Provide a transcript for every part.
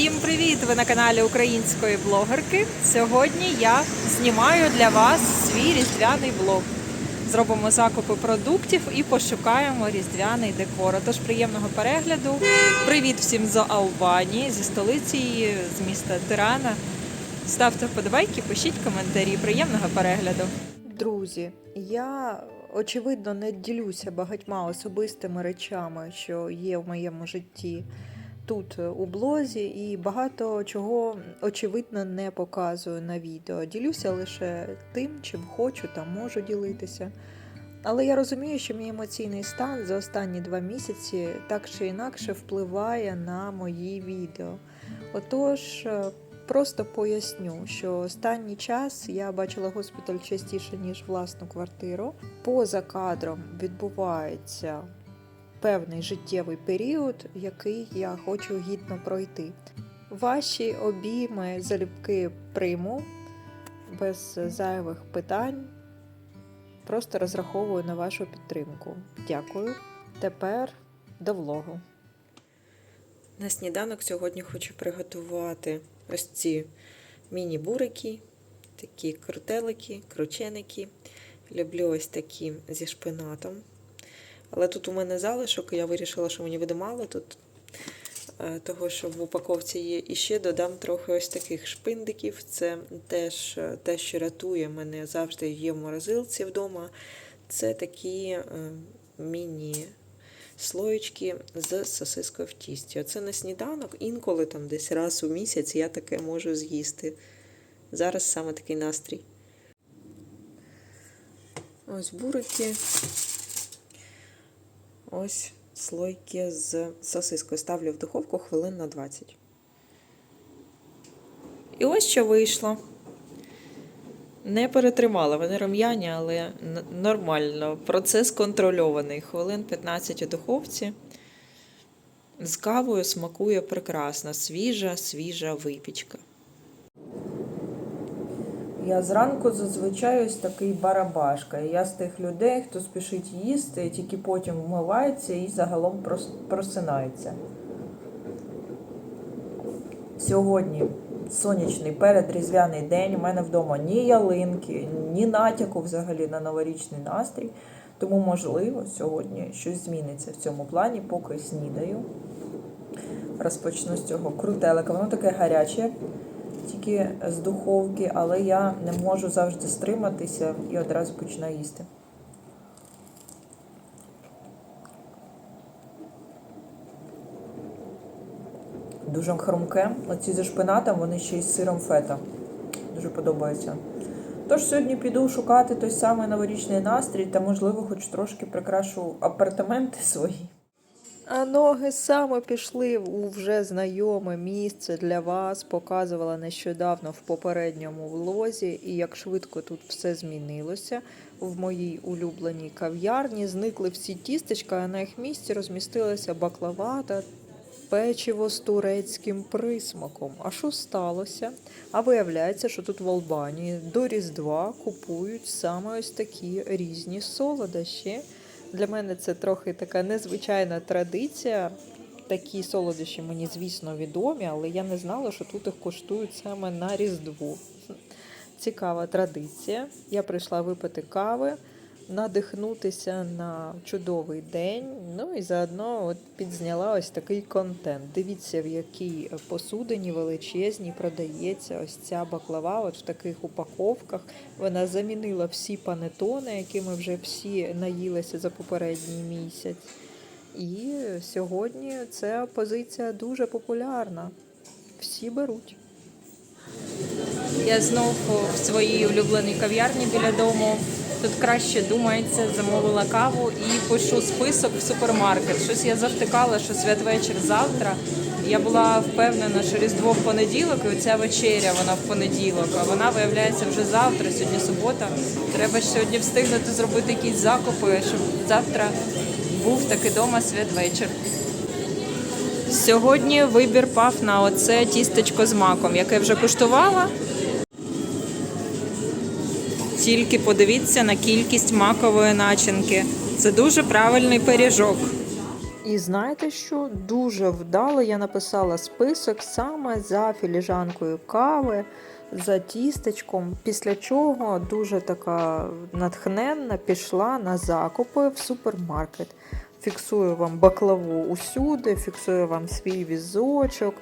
Всім привіт! Ви на каналі української блогерки. Сьогодні я знімаю для вас свій різдвяний блог. Зробимо закупи продуктів і пошукаємо різдвяний декор. Тож приємного перегляду. Привіт всім з Албанії, зі столиці, з міста Тирана. Ставте вподобайки, пишіть коментарі. Приємного перегляду. Друзі, я очевидно не ділюся багатьма особистими речами, що є в моєму житті тут е, у блозі, і багато чого очевидно не показую на відео. Ділюся лише тим, чим хочу та можу ділитися. Але я розумію, що мій емоційний стан за останні два місяці так чи інакше впливає на мої відео. Отож, е, просто поясню, що останній час я бачила госпіталь частіше, ніж власну квартиру. Поза кадром відбувається певний життєвий період, який я хочу гідно пройти. Ваші обійми залюбки прийму без зайвих питань. Просто розраховую на вашу підтримку. Дякую. Тепер до влогу. На сніданок сьогодні хочу приготувати ось ці міні-бурики, такі крутелики, крученики. Люблю ось такі зі шпинатом. Але тут у мене залишок, і я вирішила, що мені буде мало тут. е, Того, що в упаковці є. І ще додам трохи ось таких шпиндиків. Це теж е, те, що рятує мене завжди є в морозилці вдома. Це такі е, міні слоєчки з сосискою в тісті. Оце на сніданок, інколи там десь раз у місяць я таке можу з'їсти. Зараз саме такий настрій. Ось бурики. Ось слойки з сосискою. Ставлю в духовку хвилин на 20. І ось що вийшло. Не перетримала, вони рум'яні, але нормально. Процес контрольований. Хвилин 15 у духовці. З кавою смакує прекрасно. Свіжа, свіжа випічка. Я зранку зазвичай ось такий барабашка. Я з тих людей, хто спішить їсти, тільки потім вмивається і загалом просинається. Сьогодні сонячний передріздвяний день. У мене вдома ні ялинки, ні натяку взагалі на новорічний настрій. Тому, можливо, сьогодні щось зміниться в цьому плані, поки снідаю. Розпочну з цього крутелика. Воно таке гаряче, тільки з духовки, але я не можу завжди стриматися і одразу починаю їсти. Дуже хрумке. Оці зі шпинатом, вони ще й з сиром фета. Дуже подобається. Тож сьогодні піду шукати той самий новорічний настрій та, можливо, хоч трошки прикрашу апартаменти свої. А ноги саме пішли у вже знайоме місце для вас. Показувала нещодавно в попередньому влозі, і як швидко тут все змінилося. В моїй улюбленій кав'ярні зникли всі тістечка, а на їх місці розмістилася баклава та печиво з турецьким присмаком. А що сталося? А виявляється, що тут в Албанії до Різдва купують саме ось такі різні солодощі. Для мене це трохи така незвичайна традиція. Такі солодощі мені, звісно, відомі, але я не знала, що тут їх коштують саме на Різдво. Цікава традиція. Я прийшла випити кави, надихнутися на чудовий день. Ну і заодно от підзняла ось такий контент. Дивіться, в якій посудині величезній продається ось ця баклава, от в таких упаковках. Вона замінила всі панетони, якими вже всі наїлися за попередній місяць. І сьогодні ця позиція дуже популярна. Всі беруть. Я знов в своїй улюбленій кав'ярні біля дому. Тут краще думається, замовила каву і пишу список в супермаркет. Щось я завтикала, що святвечір завтра. Я була впевнена, що Різдво в понеділок, і оця вечеря вона в понеділок. А вона виявляється вже завтра. Сьогодні субота. Треба сьогодні встигнути зробити якісь закупи, щоб завтра був таки дома святвечір. Сьогодні вибір пав на оце тістечко з маком, яке вже куштувала. Тільки подивіться на кількість макової начинки. Це дуже правильний пиріжок. І знаєте що? Дуже вдало я написала список саме за філіжанкою кави, за тістечком, після чого дуже така натхненна пішла на закупи в супермаркет. Фіксую вам баклаву усюди, фіксую вам свій візочок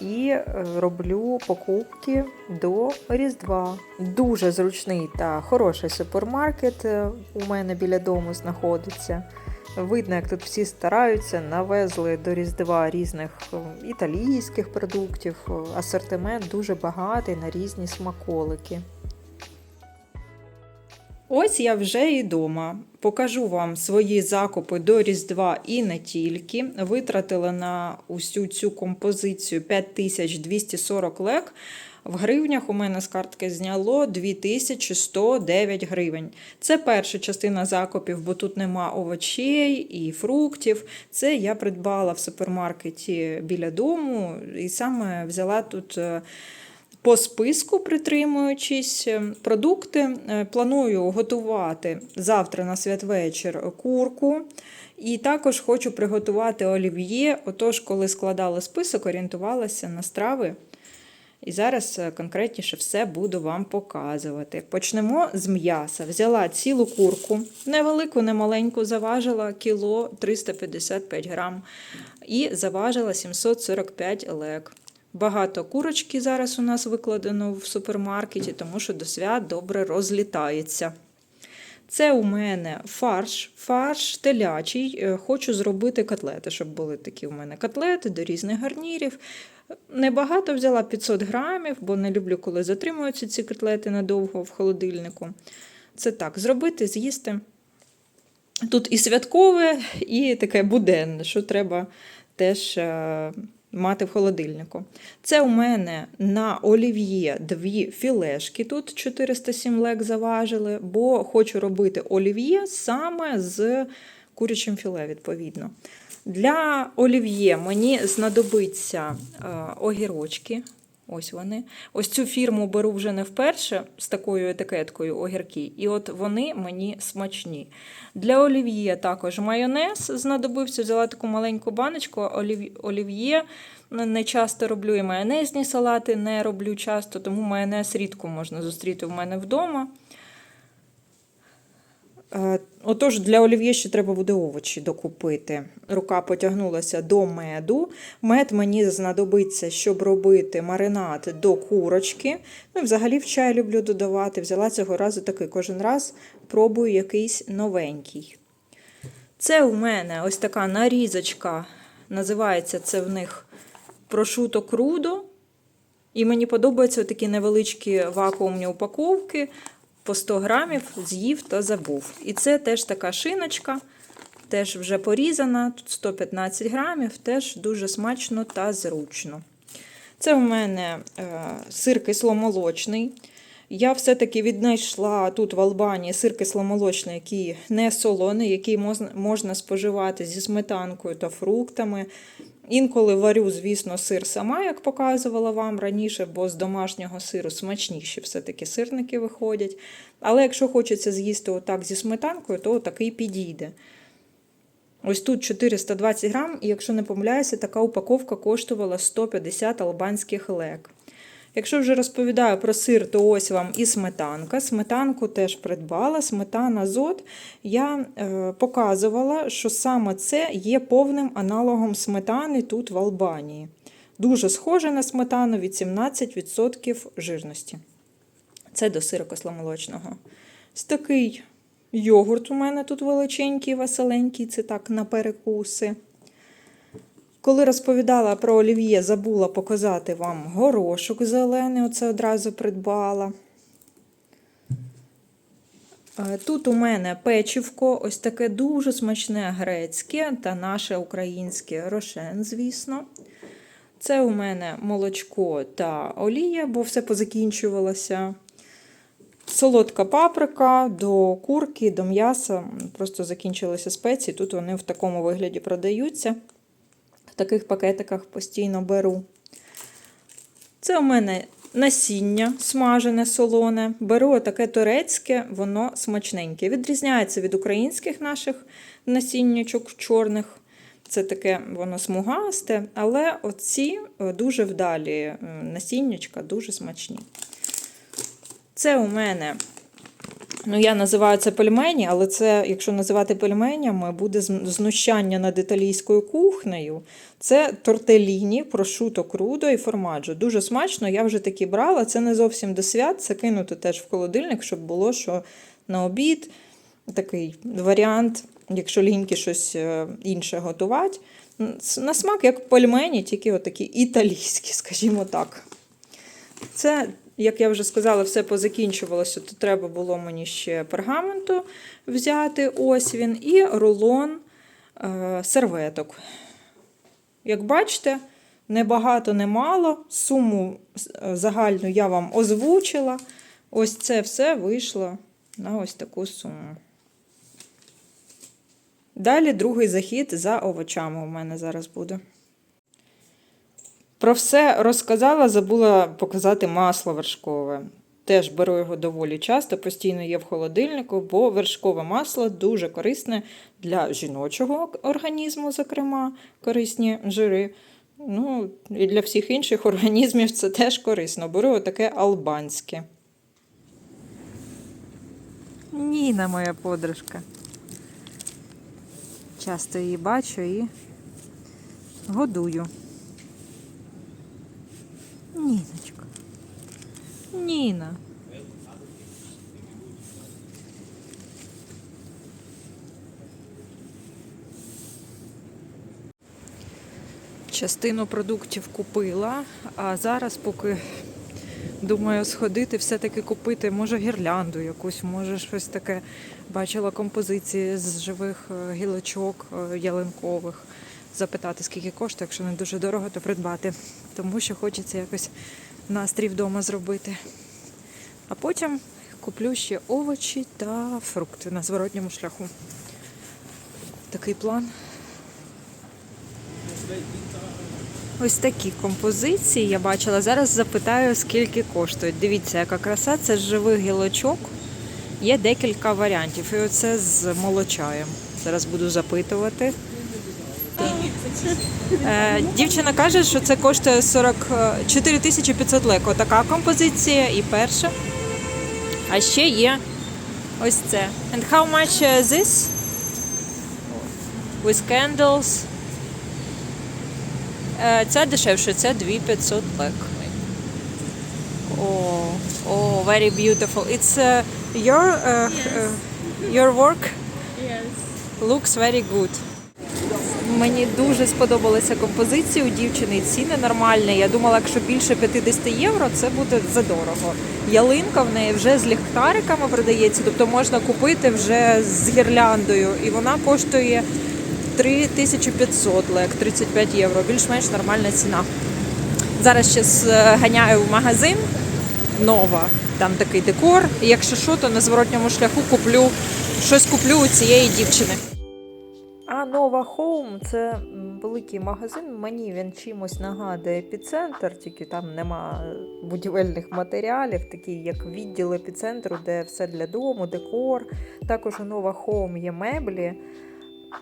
і е, роблю покупки до Різдва. Дуже зручний та хороший супермаркет е, у мене біля дому знаходиться. Видно, як тут всі стараються, навезли до Різдва різних е, італійських продуктів. Асортимент дуже багатий на різні смаколики. Ось я вже і дома. Покажу вам свої закупи до Різдва і не тільки. Витратила на усю цю композицію 5240 лек. В гривнях у мене з картки зняло 2109 гривень. Це перша частина закупів, бо тут нема овочей і фруктів. Це я придбала в супермаркеті біля дому і саме взяла тут. По списку, притримуючись е, продукти, е, планую готувати завтра на святвечір курку. І також хочу приготувати олів'є. Отож, коли складала список, орієнтувалася на страви. І зараз е, конкретніше все буду вам показувати. Почнемо з м'яса. Взяла цілу курку, невелику, немаленьку, заважила кіло 355 грам і заважила 745 лек. Багато курочки зараз у нас викладено в супермаркеті, тому що до свят добре розлітається. Це у мене фарш, фарш телячий. Е, Хочу зробити котлети, щоб були такі у мене котлети до різних гарнірів. Небагато взяла 500 грамів, бо не люблю, коли затримуються ці котлети надовго в холодильнику. Це так, зробити, з'їсти. Тут і святкове, і таке буденне, що треба теж е, мати в холодильнику. Це у мене на олів'є дві філешки, тут 407 лек заважили, бо хочу робити олів'є саме з курячим філе, відповідно. Для олів'є мені знадобиться е, огірочки. Ось вони. Ось цю фірму беру вже не вперше з такою етикеткою огірки, і от вони мені смачні. Для олів'є також майонез знадобився, взяла таку маленьку баночку. Олів'є не часто роблю і майонезні салати не роблю часто, тому майонез рідко можна зустріти в мене вдома. Отож, для олів'є ще треба буде овочі докупити. Рука потягнулася до меду. Мед мені знадобиться, щоб робити маринад до курочки. Ну, і взагалі в чай люблю додавати. Взяла цього разу такий. Кожен раз пробую якийсь новенький. Це у мене ось така нарізочка. Називається це в них прошуто крудо. І мені подобаються такі невеличкі вакуумні упаковки по 100 грамів з'їв та забув. І це теж така шиночка, теж вже порізана, тут 115 грамів, теж дуже смачно та зручно. Це у мене е, сир кисломолочний. Я все-таки віднайшла тут в Албанії сир кисломолочний, який не солоний, який можна споживати зі сметанкою та фруктами. Інколи варю, звісно, сир сама, як показувала вам раніше, бо з домашнього сиру смачніші все-таки сирники виходять. Але якщо хочеться з'їсти отак зі сметанкою, то такий підійде. Ось тут 420 грам, і якщо не помиляюся, така упаковка коштувала 150 албанських лек. Якщо вже розповідаю про сир, то ось вам і сметанка. Сметанку теж придбала. Сметана зод. Я е, показувала, що саме це є повним аналогом сметани тут в Албанії. Дуже схоже на сметану від 17% жирності. Це до сиру кисломолочного. Ось такий йогурт у мене тут величенький, веселенький, це так на перекуси. Коли розповідала про олів'є, забула показати вам горошок зелений, оце одразу придбала. Е, Тут у мене печивко, ось таке дуже смачне грецьке та наше українське рошен, звісно. Це у мене молочко та олія, бо все позакінчувалося. Солодка паприка до курки, до м'яса. Просто закінчилися спеції. Тут вони в такому вигляді продаються. В таких пакетиках постійно беру. Це у мене насіння смажене, солоне. Беру таке турецьке, воно смачненьке. Відрізняється від українських наших насіннячок чорних. Це таке воно смугасте, але оці е, дуже вдалі насіннячка, дуже смачні. Це у мене, ну я називаю це пельмені, але це, якщо називати пельменями, буде знущання над італійською кухнею. Це тортеліні, прошуто крудо і формаджо. Дуже смачно, я вже такі брала. Це не зовсім до свят, це кинути теж в холодильник, щоб було що на обід. Такий варіант, якщо ліньки щось е, інше готувати. На смак як пельмені, тільки отакі італійські, скажімо так. Це, як я вже сказала, все позакінчувалося, то треба було мені ще пергаменту взяти. Ось він, і рулон е, серветок. Як бачите, не багато, не мало. Суму е, загальну я вам озвучила. Ось це все вийшло на ось таку суму. Далі другий захід за овочами у мене зараз буде. Про все розказала, забула показати масло вершкове. Теж беру його доволі часто, постійно є в холодильнику, бо вершкове масло дуже корисне для жіночого організму, зокрема, корисні жири. Ну, і для всіх інших організмів це теж корисно. Беру отаке албанське. Ніна, моя подружка. Часто її бачу і годую. Ніночка. Ніна. Частину продуктів купила, а зараз поки думаю сходити, все-таки купити, може, гірлянду якусь, може щось таке. Бачила композиції з живих е, гілочок е, ялинкових. Запитати, скільки коштує, якщо не дуже дорого, то придбати. Тому що хочеться якось настрій вдома зробити. А потім куплю ще овочі та фрукти на зворотньому шляху. Такий план. Ось такі композиції я бачила. Зараз запитаю, скільки коштують. Дивіться, яка краса, це з живих гілочок. Є декілька варіантів. І оце з молочаєм. Зараз буду запитувати. Е, дівчина каже, що це коштує 44 тисячі 500 леко. Така композиція і перша. А ще є ось це. And how much uh, this? With candles. Е, Ця дешевше, це 2500 лек. О, о, very beautiful. It's uh, your, uh, uh, your work Yes. looks very good. Мені дуже сподобалася композиція у дівчини. Ціни нормальні. Я думала, якщо більше 50 євро, це буде задорого. Ялинка в неї вже з ліхтариками продається, тобто можна купити вже з гірляндою, і вона коштує 3500 лек, 35 євро. Більш-менш нормальна ціна. Зараз ще ганяю в магазин нова, там такий декор. Якщо що, то на зворотньому шляху куплю щось куплю у цієї дівчини. А Нова Хоум це великий магазин. Мені він чимось нагадує епіцентр, тільки там нема будівельних матеріалів, такі як відділ епіцентру, де все для дому, декор. Також у Нова Хоум є меблі,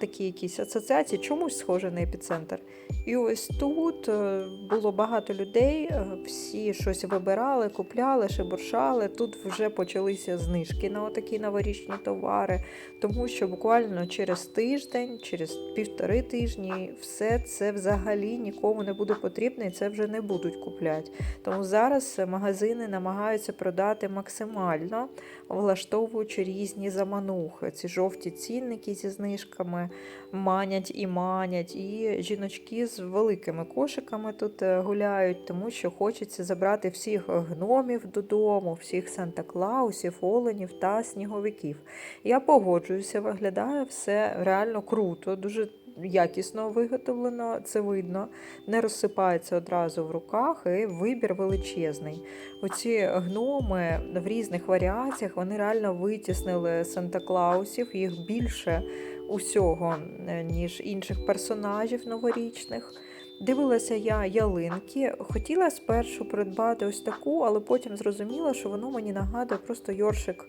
такі якісь асоціації, чомусь схоже на епіцентр. І ось тут е, було багато людей, е, всі щось вибирали, купляли, шебуршали. Тут вже почалися знижки на отакі новорічні товари, тому що буквально через тиждень, через півтори тижні, все це взагалі нікому не буде потрібно і це вже не будуть купляти. Тому зараз магазини намагаються продати максимально, влаштовуючи різні заманухи. Ці жовті цінники зі знижками манять і манять. І жіночки з великими кошиками тут е, гуляють, тому що хочеться забрати всіх гномів додому, всіх Санта-Клаусів, оленів та сніговиків. Я погоджуюся, виглядає все реально круто, дуже якісно виготовлено, це видно, не розсипається одразу в руках, і вибір величезний. Оці гноми в різних варіаціях вони реально витіснили Санта-Клаусів, їх більше усього, е, ніж інших персонажів новорічних. Дивилася я ялинки. Хотіла спершу придбати ось таку, але потім зрозуміла, що воно мені нагадує просто йоршик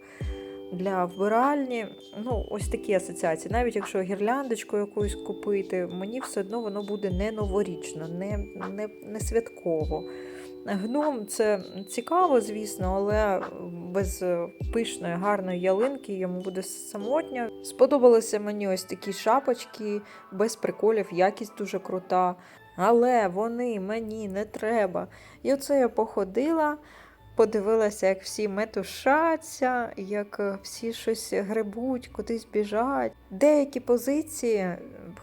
для вбиральні. Ну, ось такі асоціації. Навіть якщо гірляндочку якусь купити, мені все одно воно буде не новорічно, не, не, не святково. Гном це цікаво, звісно, але без пишної, гарної ялинки йому буде самотньо. Сподобалися мені ось такі шапочки, без приколів, якість дуже крута. Але вони мені не треба. І оце я походила, подивилася, як всі метушаться, як е, всі щось гребуть, кудись біжать. Деякі позиції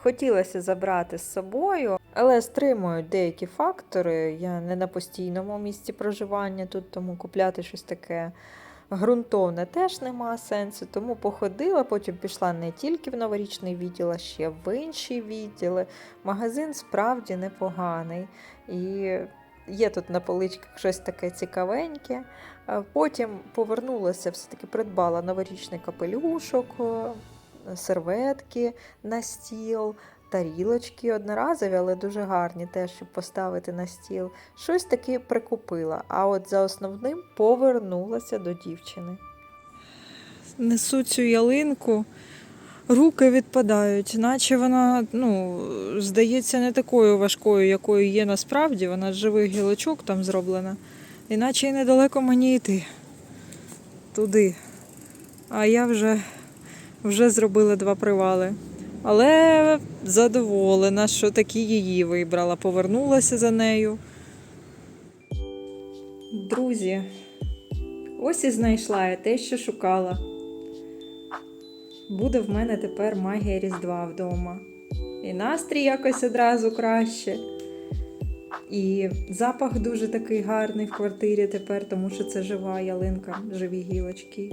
хотілося забрати з собою, але стримують деякі фактори. Я не на постійному місці проживання тут, тому купляти щось таке. Грунтовне теж нема сенсу, тому походила, потім пішла не тільки в новорічний відділ, а ще в інші відділи. Магазин справді непоганий. І є тут на поличках щось таке цікавеньке. Потім повернулася, все-таки придбала новорічний капелюшок, е, серветки на стіл, тарілочки одноразові, але дуже гарні теж, щоб поставити на стіл. Щось таки прикупила. А от за основним повернулася до дівчини. Несу цю ялинку, руки відпадають, наче вона, ну, здається, не такою важкою, якою є насправді. Вона з живих гілочок там зроблена. Іначе й недалеко мені йти. Туди. А я вже, вже зробила два привали. Але задоволена, що таки її вибрала. Повернулася за нею. Друзі, ось і знайшла я те, що шукала. Буде в мене тепер магія Різдва вдома. І настрій якось одразу краще. І запах дуже такий гарний в квартирі тепер, тому що це жива ялинка, живі гілочки.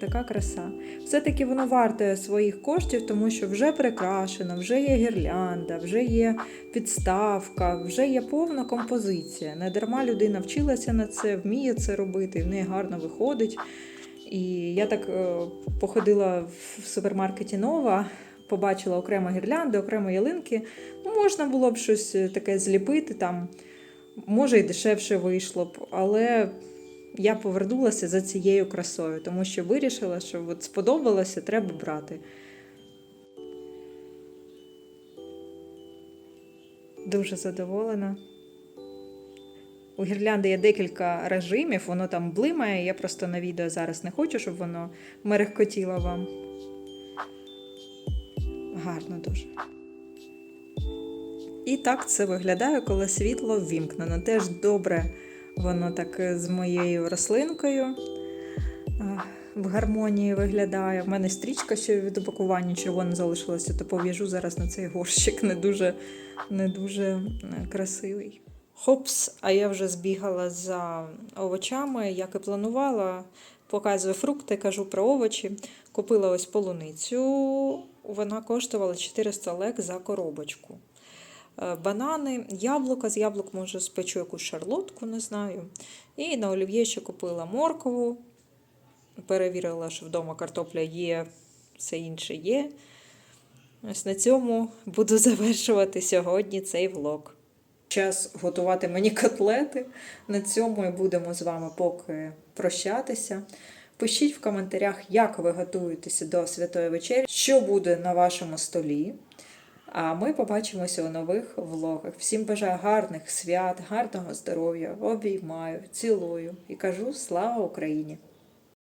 Така краса. Все-таки воно вартує своїх коштів, тому що вже прикрашено, вже є гірлянда, вже є підставка, вже є повна композиція. Не дарма людина вчилася на це, вміє це робити, в неї гарно виходить. І я так е, походила в супермаркеті Нова, побачила окремо гірлянди, окремо ялинки. Ну, можна було б щось е, таке зліпити там, може і дешевше вийшло б, але я повернулася за цією красою, тому що вирішила, що от сподобалося, треба брати. Дуже задоволена. У гірлянди є декілька режимів, воно там блимає. Я просто на відео зараз не хочу, щоб воно мерехкотіло вам. Гарно дуже. І так це виглядає, коли світло ввімкнено. Теж добре воно так з моєю рослинкою в гармонії виглядає. У мене стрічка ще від упакування червона залишилася, то пов'яжу зараз на цей горщик не дуже, не дуже е, красивий. Хопс, а я вже збігала за овочами, як і планувала. Показую фрукти, кажу про овочі. Купила ось полуницю. Вона коштувала 400 лек за коробочку. Е, Банани, яблука. З яблук може спечу якусь шарлотку, не знаю. І на олів'є ще купила моркову. Перевірила, що вдома картопля є, все інше є. Ось на цьому буду завершувати сьогодні цей влог. Час готувати мені котлети. На цьому і будемо з вами поки прощатися. Пишіть в коментарях, як ви готуєтеся до святої вечері, що буде на вашому столі. А ми побачимося у нових влогах. Всім бажаю гарних свят, гарного здоров'я, обіймаю, цілую і кажу слава Україні!